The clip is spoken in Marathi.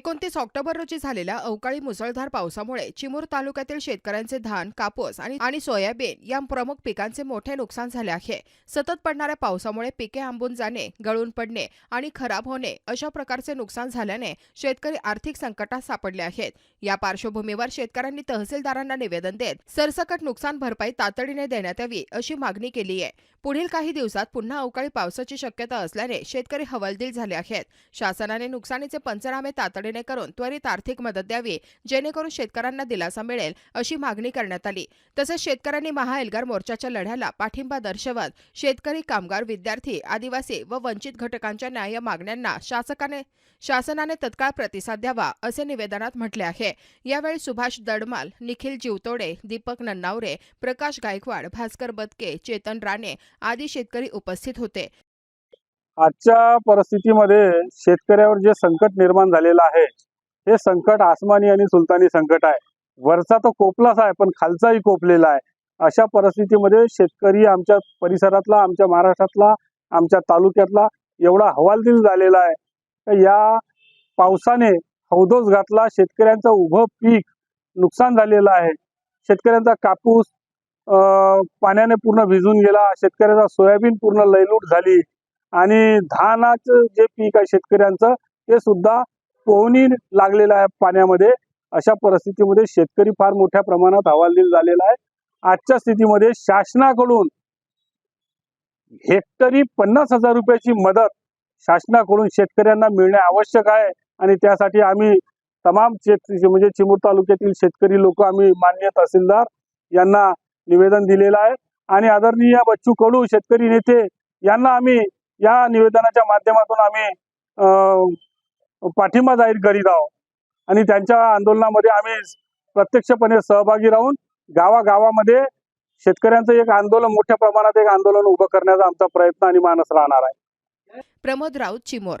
एकोणतीस ऑक्टोबर रोजी झालेल्या अवकाळी मुसळधार पावसामुळे चिमूर तालुक्यातील शेतकऱ्यांचे धान कापूस आणि सोयाबीन या प्रमुख पिकांचे मोठे नुकसान झाले आहे. सतत पडणाऱ्या पावसामुळे पिके आंबून जाणे गळून पडणे आणि खराब होणे अशा प्रकारचे नुकसान झाल्याने शेतकरी आर्थिक संकटात सापडले आहेत. या पार्श्वभूमीवर शेतकऱ्यांनी तहसीलदारांना निवेदन देत सरसकट नुकसान भरपाई तातडीने देण्यात यावी अशी मागणी केली आहे. पुढील काही दिवसात पुन्हा अवकाळी पावसाची शक्यता असल्याने शेतकरी हवालदिल झाले आहेत. शासनाने नुकसानीचे पंचनामे तातडीने करून त्वरित आर्थिक मदत द्यावी जेणेकरून शेतकऱ्यांना दिलासा मिळेल अशी मागणी करण्यात आली. तसेच शेतकऱ्यांनी महाएल्गार मोर्चाच्या लढ्याला पाठिंबा दर्शवत शेतकरी कामगार विद्यार्थी आदिवासी व वंचित घटकांच्या न्याय मागण्यांना शासकाने शासनाने तत्काळ प्रतिसाद द्यावा असे निवेदनात म्हटले आहे. यावेळी सुभाष दडमाल निखिल जीवतोडे दीपक नन्नावरे प्रकाश गायकवाड भास्कर बदके चेतन राणे आदी शेतकरी उपस्थित होते. आजच्या परिस्थितीमध्ये शेतकऱ्यावर जे संकट निर्माण झालेलं आहे हे संकट आसमानी आणि सुलतानी संकट आहे. वरचा तो कोपलाच आहे पण खालचाही कोपलेला आहे. अशा परिस्थितीमध्ये शेतकरी आमच्या परिसरातला आमच्या महाराष्ट्रातला आमच्या तालुक्यातला एवढा हवालदिल झालेला आहे. तर या पावसाने हौदोस घातला शेतकऱ्यांचं उभं पीक नुकसान झालेलं आहे. शेतकऱ्यांचा कापूस पाण्याने पूर्ण भिजून गेला शेतकऱ्याचा सोयाबीन पूर्ण लयलूट झाली. आणि धानाचं जे पीक आहे शेतकऱ्यांचं ते सुद्धा पोहणी लागलेलं आहे पाण्यामध्ये. अशा परिस्थितीमध्ये शेतकरी फार मोठ्या प्रमाणात हवालदिल झालेला आहे. आजच्या स्थितीमध्ये शासनाकडून हेक्टरी पन्नास हजार रुपयाची मदत शासनाकडून शेतकऱ्यांना मिळणे आवश्यक आहे. आणि त्यासाठी आम्ही तमाम शेत म्हणजे चिमूर तालुक्यातील शेतकरी लोक आम्ही मान्य तहसीलदार यांना निवेदन दिलेलं आहे. आणि आदरणीय बच्चू कडू शेतकरी नेते यांना आम्ही या निवेदनाच्या माध्यमातून आम्ही पाठिंबा जाहीर करीत आहोत. आणि त्यांच्या आंदोलनामध्ये आम्ही प्रत्यक्षपणे सहभागी राहून गावागावामध्ये शेतकऱ्यांचं एक आंदोलन मोठ्या प्रमाणात एक आंदोलन उभं करण्याचा आमचा प्रयत्न आणि मानस राहणार आहे. प्रमोद राऊत चिमोर.